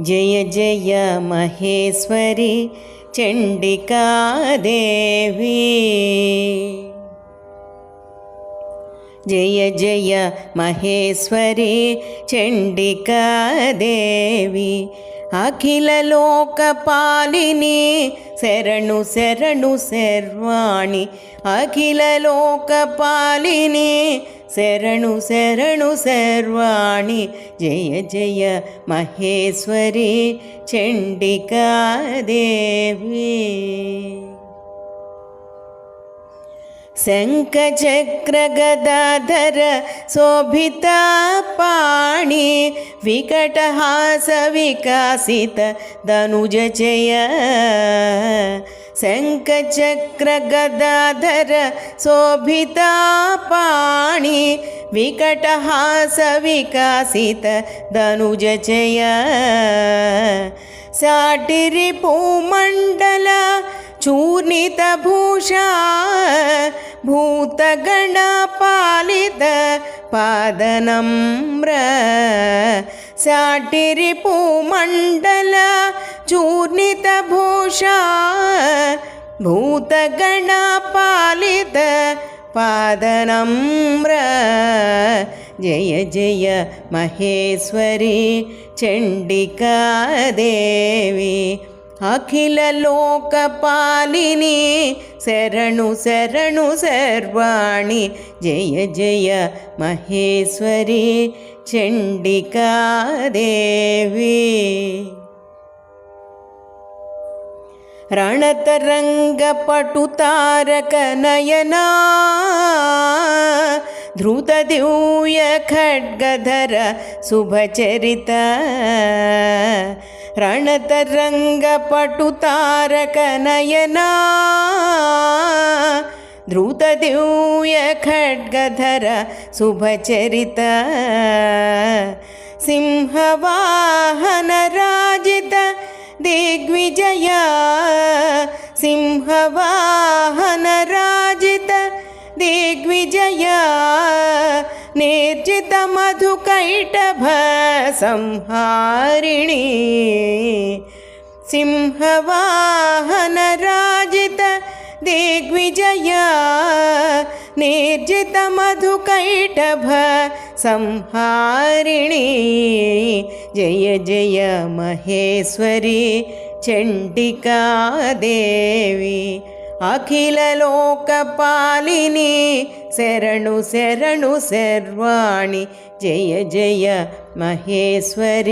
जय जय महेश्वरि चण्डिकादेवी। जय जय महेश्वरि चण्डिकादेवी అఖిలలోకపాలిని శరణు శరణు శర్వాణి. అఖిలలోకపాలిని శరణు శరణు శర్వాణి. జయ జయ మహేశ్వరి చండికాదేవి. शङ्खचक्रगदाधर शोभिता पाणि विकटहासविकासित धनुजय शङ्खचक्रगदाधर शोभिता पाणि विकटहासविकासित धनुजय साटिरिपुमण्डल चूर्णितभूषा ഭൂതഗണപാലിത പാദനമ്ര സാട്ടിരിപൂമണ്ഡല ചൂർണിതഭൂഷ ഭൂതഗണപാലിത പാദനമ്ര ജയ ജയ മഹേശ്വരി ചണ്ഡികാദേവി अखिललोकपालिनी शरणु शरणु सर्वाणि। जय जय महेश्वरी चण्डिकादेवी। रणतरङ्गपटुतारकनयना धृतदिव्यखड्गधर शुभचरित रणतरङ्गपटुतारकनयना धृतदिव्यखड्गधर शुभचरित सिंहवाहनराजित दिग्विजय सिंहवाहनराजित दिग्विजय निर्जितमधुकैटभ संहारिणी सिंहवाहनराजित दिग्विजय। निर्जितमधुकैटभ संहारिणी जय जय महेश्वरी चण्डिकादेवी अखिललोकपालिनी शरणु शरणु सर्वाणि जय जय महेश्वरी